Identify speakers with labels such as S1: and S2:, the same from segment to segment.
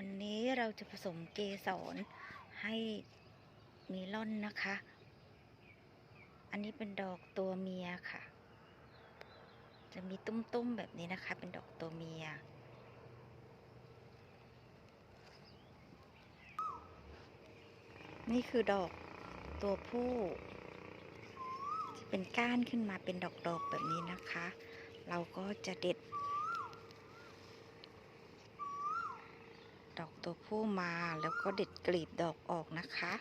S1: วันนี้เราจะผสมเกสรให้เมลอนนะคะ อันนี้เป็นดอกตัวเมียค่ะ จะมีตุ้มๆแบบนี้นะคะ เป็นดอกตัวเมีย นี่คือดอกตัวผู้จะเป็นก้านขึ้นมาเป็นดอกๆแบบนี้นะคะ เราก็จะเด็ด ดอก ตัวผู้มาแล้วก็เด็ดกลีบดอกออกนะคะ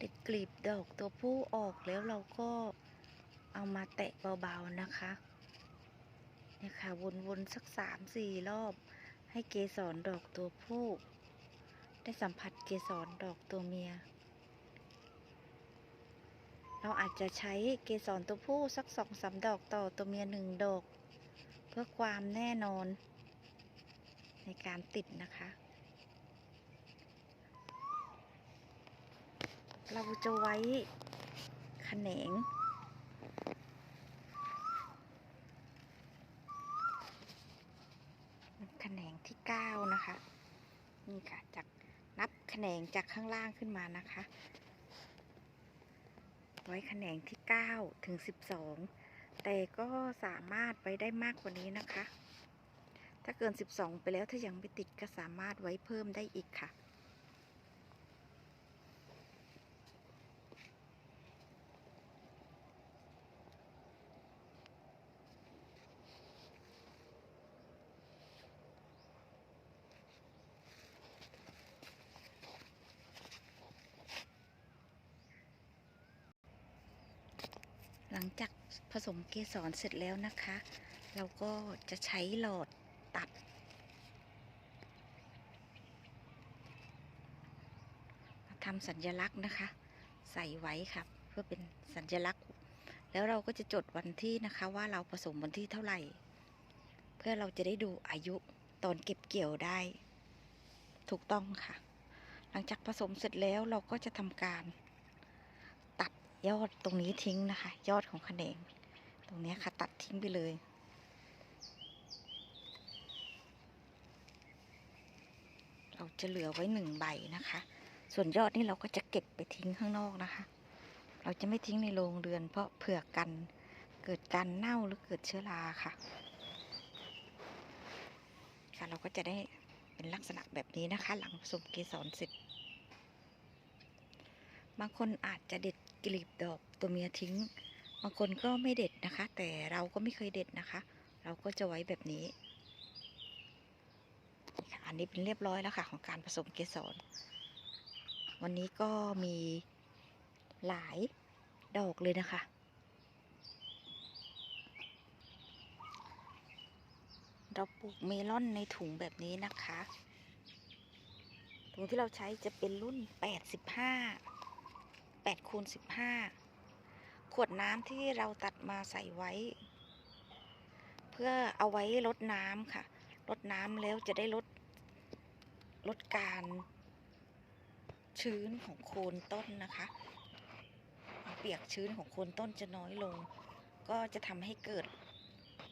S1: เด็ดกลีบดอกตัวผู้ออกแล้วเราก็เอามาแตะเบาๆนะคะเนี่ยค่ะวนๆสักสามสี่รอบ ให้เกสรดอกตัวผู้ ได้สัมผัสเกสรดอกตัวเมีย เราอาจจะใช้เกสรตัวผู้สักสองสามดอกต่อตัวเมียหนึ่งดอก เพื่อความแน่นอน ในการติดนะคะ เราจะไว้ขนง แขนงที่เก้านะคะ นี่ค่ะจากนับแขนงจากข้างล่างขึ้นมานะคะ ไว้แขนงที่เก้าถึงสิบสองแต่ก็สามารถไว้ได้มากกว่านี้นะคะ ถ้าเกินสิบสองไปแล้วถ้ายังไม่ติดก็สามารถไว้เพิ่มได้อีกค่ะ หลังจากผสมเกสรเสร็จแล้วนะคะ เราก็จะใช้หลอดตัด ทำสัญลักษณ์นะคะ ใส่ไว้ค่ะเพื่อเป็นสัญลักษณ์ แล้วเราก็จะจดวันที่นะคะว่าเราผสมวันที่เท่าไหร่ เพื่อเราจะได้ดูอายุตอนเก็บเกี่ยวได้ ถูกต้องค่ะ หลังจากผสมเสร็จแล้วเราก็จะทำการ ยอดตรงนี้ทิ้งนะคะ ยอดของขนงตรงนี้ค่ะตัดทิ้งไปเลย เราจะเหลือไว้หนึ่งใบนะคะ ส่วนยอดนี่เราก็จะเก็บไปทิ้งข้างนอกนะคะ เราจะไม่ทิ้งในโรงเรือน เพราะเผื่อกันเกิดการเน่าหรือเกิดเชื้อราค่ะ ค่ะเราก็จะได้เป็นลักษณะแบบนี้นะคะ หลังผสมเกสรเสร็จบางคนอาจจะเด็ด กลีบดอกตัวเมียทิ้ง บางคนก็ไม่เด็ดนะคะ แต่เราก็ไม่เคยเด็ดนะคะ เราก็จะไว้แบบนี้ค่ะอันนี้เป็นเรียบร้อยแล้วค่ะ ของการผสมเกสร วันนี้ก็มีหลายดอกเลยนะคะ เราปลูกเมลอนในถุงแบบนี้นะคะ ถุงที่เราใช้จะเป็นรุ่น 85 8คูณ15 ขวดน้ำที่เราตัดมาใส่ไว้ เพื่อเอาไว้ลดน้ำค่ะลดน้ำแล้วจะได้ลดลดการชื้นของโคนต้นนะคะ เปียกชื้นของโคนต้นจะน้อยลง ก็จะทำให้เกิด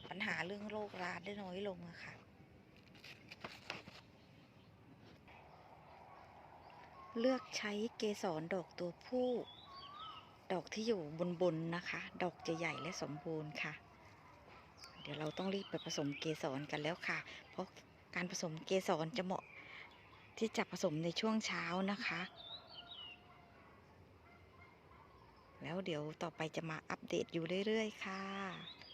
S1: ปัญหาเรื่องโรคราได้น้อยลงอะค่ะ เลือกใช้เกสรดอกตัวผู้ ดอกที่อยู่บนบนนะคะ ดอกจะใหญ่และสมบูรณ์ค่ะ เดี๋ยวเราต้องรีบไปผสมเกสรกันแล้วค่ะ เพราะการผสมเกสรจะเหมาะที่จะผสมในช่วงเช้านะคะ แล้วเดี๋ยวต่อไปจะมาอัปเดตอยู่เรื่อย ๆ ค่ะ